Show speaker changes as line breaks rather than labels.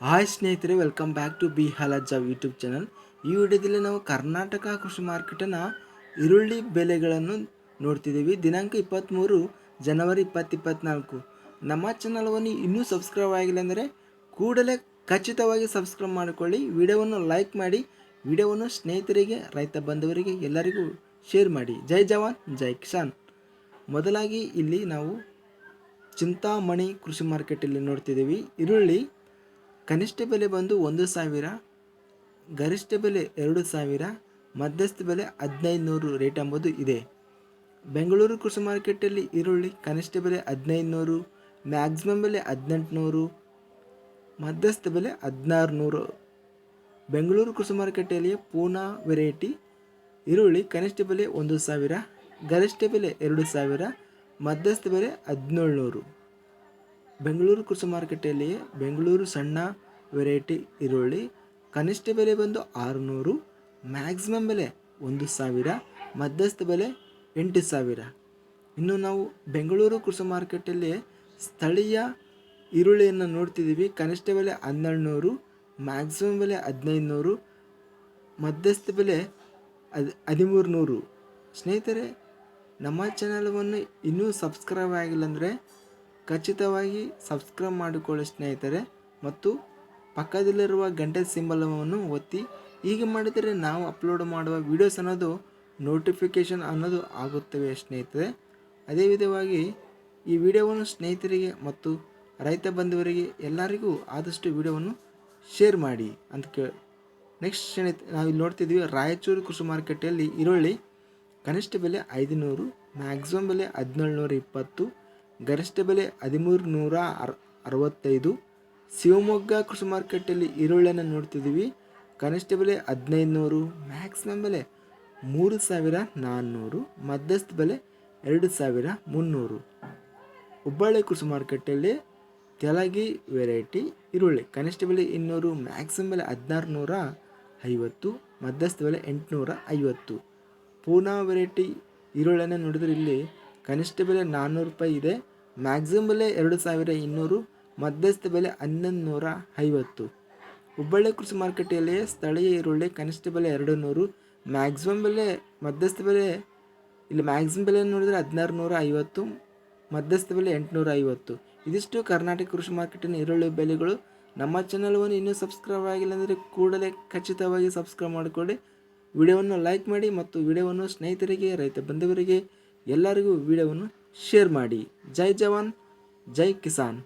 Hi ಸ್ನೇಹಿತರೆ welcome back to B Halajja YouTube channel ಈ ವಿಡಿಯೋದಲ್ಲಿ ನಾವು ಕರ್ನಾಟಕ ಕೃಷಿ ಮಾರ್ಕೆಟ್ನ ಈರುಳ್ಳಿ ಬೆಲೆಗಳನ್ನು ನೋಡ್ತಿದ್ದೀವಿ. ದಿನಾಂಕ ಇಪ್ಪತ್ತ್ಮೂರು ಜನವರಿ ಇಪ್ಪತ್ತು ಇಪ್ಪತ್ತ್ನಾಲ್ಕು ನಮ್ಮ ಚಾನಲ್ವನ್ನು ಇನ್ನೂ ಸಬ್ಸ್ಕ್ರೈಬ್ ಆಗಿಲ್ಲ ಅಂದರೆ ಕೂಡಲೇ ಖಚಿತವಾಗಿ ಸಬ್ಸ್ಕ್ರೈಬ್ ಮಾಡಿಕೊಳ್ಳಿ. ವಿಡಿಯೋವನ್ನು ಲೈಕ್ ಮಾಡಿ. ವಿಡಿಯೋವನ್ನು ಸ್ನೇಹಿತರಿಗೆ, ರೈತ ಬಂಧುವರಿಗೆ ಎಲ್ಲರಿಗೂ ಶೇರ್ ಮಾಡಿ. ಜೈ ಜವಾನ್, ಜೈ ಕಿಸಾನ್. ಮೊದಲಾಗಿ ಇಲ್ಲಿ ನಾವು ಚಿಂತಾಮಣಿ ಕೃಷಿ ಮಾರ್ಕೆಟಲ್ಲಿ ನೋಡ್ತಿದ್ದೀವಿ. ಈರುಳ್ಳಿ ಕನಿಷ್ಠ ಬೆಲೆ ಬಂದು ಒಂದು ಸಾವಿರ, ಗರಿಷ್ಠ ಬೆಲೆ ಎರಡು ಸಾವಿರ, ಮಧ್ಯಸ್ಥ ಬೆಲೆ ಹದಿನೈದು ನೂರು ರೇಟ್ ಎಂಬುದು ಇದೆ. ಬೆಂಗಳೂರು ಕೃಷಿ ಮಾರ್ಕೆಟಲ್ಲಿ ಈರುಳ್ಳಿ ಕನಿಷ್ಠ ಬೆಲೆ ಹದಿನೈದು ನೂರು ಮ್ಯಾಕ್ಸಿಮಮ್ ಬೆಲೆ ಹದಿನೆಂಟುನೂರು, ಮಧ್ಯಸ್ಥ ಬೆಲೆ ಹದಿನಾರು ನೂರು ಬೆಂಗಳೂರು ಕೃಷಿ ಮಾರ್ಕೆಟಲ್ಲಿ ಪೂನಾ ವೆರೈಟಿ ಈರುಳ್ಳಿ ಕನಿಷ್ಠ ಬೆಲೆ ಒಂದು ಸಾವಿರ, ಗರಿಷ್ಠ ಬೆಲೆ ಎರಡು ಸಾವಿರ, ಮಧ್ಯಸ್ಥ ಬೆಲೆ ಹದಿನೇಳು ನೂರು ಬೆಂಗಳೂರು ಕೃಷಿ ಮಾರುಕಟ್ಟೆಯಲ್ಲಿ ಬೆಂಗಳೂರು ಸಣ್ಣ ವೆರೈಟಿ ಈರುಳ್ಳಿ, ಕನಿಷ್ಠ ಬೆಲೆ ಬಂದು ಆರುನೂರು ಮ್ಯಾಕ್ಸಿಮಮ್ ಬೆಲೆ ಒಂದು ಸಾವಿರ, ಮಧ್ಯಸ್ಥ ಬೆಲೆ ಎಂಟು ಸಾವಿರ. ಇನ್ನು ನಾವು ಬೆಂಗಳೂರು ಕೃಷಿ ಮಾರುಕಟ್ಟೆಯಲ್ಲಿ ಸ್ಥಳೀಯ ಈರುಳ್ಳಿಯನ್ನು ನೋಡ್ತಿದ್ದೀವಿ. ಕನಿಷ್ಠ ಬೆಲೆ ಹನ್ನೆರಡು ನೂರು ಮ್ಯಾಕ್ಸಿಮಮ್ ಬೆಲೆ ಹದಿನೈದು ನೂರು ಮಧ್ಯಸ್ಥ ಬೆಲೆ ಅದು ಹದಿಮೂರು ನೂರು ಸ್ನೇಹಿತರೆ, ನಮ್ಮ ಚಾನಲವನ್ನು ಇನ್ನೂ ಸಬ್ಸ್ಕ್ರೈಬ್ ಆಗಿಲ್ಲ ಅಂದರೆ ಖಚಿತವಾಗಿ ಸಬ್ಸ್ಕ್ರೈಬ್ ಮಾಡಿಕೊಳ್ಳಿ ಸ್ನೇಹಿತರೆ ಮತ್ತು ಪಕ್ಕದಲ್ಲಿರುವ ಗಂಟೆ ಸಿಂಬಲವನ್ನು ಒತ್ತಿ. ಹೀಗೆ ಮಾಡಿದರೆ ನಾವು ಅಪ್ಲೋಡ್ ಮಾಡುವ ವಿಡಿಯೋಸ್ ಅನ್ನೋದು ನೋಟಿಫಿಕೇಷನ್ ಅನ್ನೋದು ಆಗುತ್ತವೆ ಸ್ನೇಹಿತರೆ. ಅದೇ ವಿಧವಾಗಿ ಈ ವಿಡಿಯೋವನ್ನು ಸ್ನೇಹಿತರಿಗೆ ಮತ್ತು ರೈತ ಬಂಧುವರಿಗೆ ಎಲ್ಲರಿಗೂ ಆದಷ್ಟು ವಿಡಿಯೋವನ್ನು ಶೇರ್ ಮಾಡಿ ಅಂತ ಕೇಳಿ. ನೆಕ್ಸ್ಟ್ ಸ್ನೇಹಿತ ನಾವು ಇಲ್ಲಿ ನೋಡ್ತಿದ್ದೀವಿ, ರಾಯಚೂರು ಕೃಷಿ ಮಾರುಕಟ್ಟೆಯಲ್ಲಿ ಈರುಳ್ಳಿ ಕನಿಷ್ಠ ಬೆಲೆ ಐದುನೂರು ಮ್ಯಾಕ್ಸಿಮಮ್ ಬೆಲೆ ಹದಿನೇಳು ನೂರ ಇಪ್ಪತ್ತು ಗರಿಷ್ಠ ಬೆಲೆ ಹದಿಮೂರು ನೂರ ಅರ್ ಅರವತ್ತೈದು ಶಿವಮೊಗ್ಗ ಕೃಷಿ ಮಾರ್ಕೆಟಲ್ಲಿ ಈರುಳ್ಳಿಯನ್ನು ನೋಡ್ತಿದ್ದೀವಿ. ಕನಿಷ್ಠ ಬೆಲೆ ಹದಿನೈದು ನೂರು ಮ್ಯಾಕ್ಸಿಮಮ್ ಬೆಲೆ ಮೂರು ಸಾವಿರ ನಾನ್ನೂರು ಮಧ್ಯಸ್ಥ ಬೆಲೆ ಎರಡು ಸಾವಿರ ಮುನ್ನೂರು ಹುಬ್ಬಳ್ಳಿ ಕೃಷಿ ಮಾರ್ಕೆಟಲ್ಲಿ ತೆಲಗಿ ವೆರೈಟಿ ಈರುಳ್ಳಿ. ಕನಿಷ್ಠ ಬೆಲೆ ಇನ್ನೂರು. ಮ್ಯಾಕ್ಸಿಮಮ್ ಬೆಲೆ ಹದಿನಾರು ನೂರ ಐವತ್ತು ಮಧ್ಯಸ್ಥ ಬೆಲೆ ಎಂಟುನೂರ ಐವತ್ತು ಪೂನಾ ವೆರೈಟಿ ಈರುಳ್ಳಿಯನ್ನು ನೋಡಿದ್ರೆ ಇಲ್ಲಿ ಕನಿಷ್ಠ ಬೆಲೆ ನಾನ್ನೂರು ರೂಪಾಯಿ ಇದೆ. ಮ್ಯಾಕ್ಸಿಮಮ್ ಬೆಲೆ ಎರಡು ಸಾವಿರ ಇನ್ನೂರು, ಮಧ್ಯಸ್ಥ ಬೆಲೆ ಹನ್ನೊಂದು ನೂರ ಐವತ್ತು. ಹುಬ್ಬಳ್ಳಿ ಕೃಷಿ ಮಾರುಕಟ್ಟೆಯಲ್ಲಿ ಸ್ಥಳೀಯ ಈರುಳ್ಳಿ ಕನಿಷ್ಠ ಬೆಲೆ ಎರಡು ನೂರು ಮ್ಯಾಕ್ಸಿಮಮ್ ಬೆಲೆ, ಮಧ್ಯಸ್ಥ ಬೆಲೆ, ಇಲ್ಲಿ ಮ್ಯಾಕ್ಸಿಮಮ್ ಬೆಲೆ ನೋಡಿದರೆ ಹದಿನಾರು ನೂರ ಐವತ್ತು, ಮಧ್ಯಸ್ಥ ಬೆಲೆ ಎಂಟುನೂರ ಐವತ್ತು. ಇದಿಷ್ಟು ಕರ್ನಾಟಕ ಕೃಷಿ ಮಾರ್ಕೆಟಿನ ಈರುಳ್ಳಿ ಬೆಲೆಗಳು. ನಮ್ಮ ಚಾನಲ್ವನ್ನು ಇನ್ನೂ ಸಬ್ಸ್ಕ್ರೈಬ್ ಆಗಿಲ್ಲ ಅಂದರೆ ಕೂಡಲೇ ಖಚಿತವಾಗಿ ಸಬ್ಸ್ಕ್ರೈಬ್ ಮಾಡಿಕೊಳ್ಳಿ. ವಿಡಿಯೋವನ್ನು ಲೈಕ್ ಮಾಡಿ ಮತ್ತು ವಿಡಿಯೋವನ್ನು ಸ್ನೇಹಿತರಿಗೆ, ರೈತ ಬಂಧುವರಿಗೆ ಎಲ್ಲರಿಗೂ ವಿಡಿಯೋವನ್ನು ಶೇರ್ ಮಾಡಿ. ಜೈ ಜವಾನ್ ಜೈ ಕಿಸಾನ್.